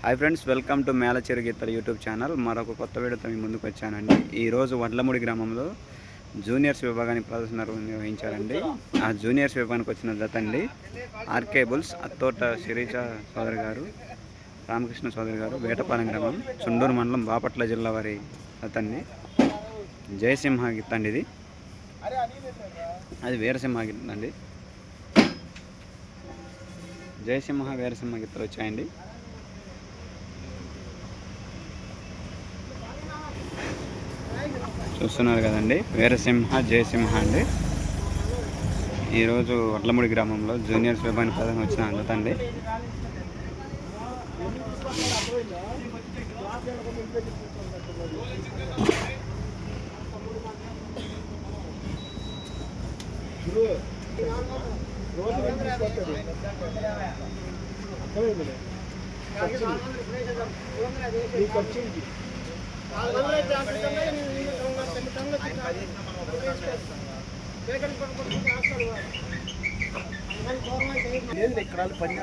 Hi friends welcome to Melacheru Geethala YouTube channel మరొక కొత్త వీడియోతో మీ ముందుకు వచ్చానండి. ఈరోజు వడ్లముడి గ్రామంలో జూనియర్స్ విభాగాన్ని ప్రదర్శన నిర్వహించారండి. ఆ జూనియర్స్ విభాగానికి వచ్చిన జత అండి ఆర్కే బుల్స్ అత్తోట శిరీష సోదరి గారు రామకృష్ణ సోదరి గారు వేటపాలెం గ్రామం చుండూరు మండలం బాపట్ల జిల్లా వారి జత అండి జయసింహ గిత్త అండి ఇది. అది వీరసింహ గిత్త అండి జయసింహ వీరసింహ గిత్తలు వచ్చాయండి. చూస్తున్నారు కదండి. వీరసింహ జయసింహ అండి. ఈరోజు వడ్లముడి గ్రామంలో జూనియర్ విభాగం ప్రధాని వచ్చిన అందుతండి ఎకరాలు పని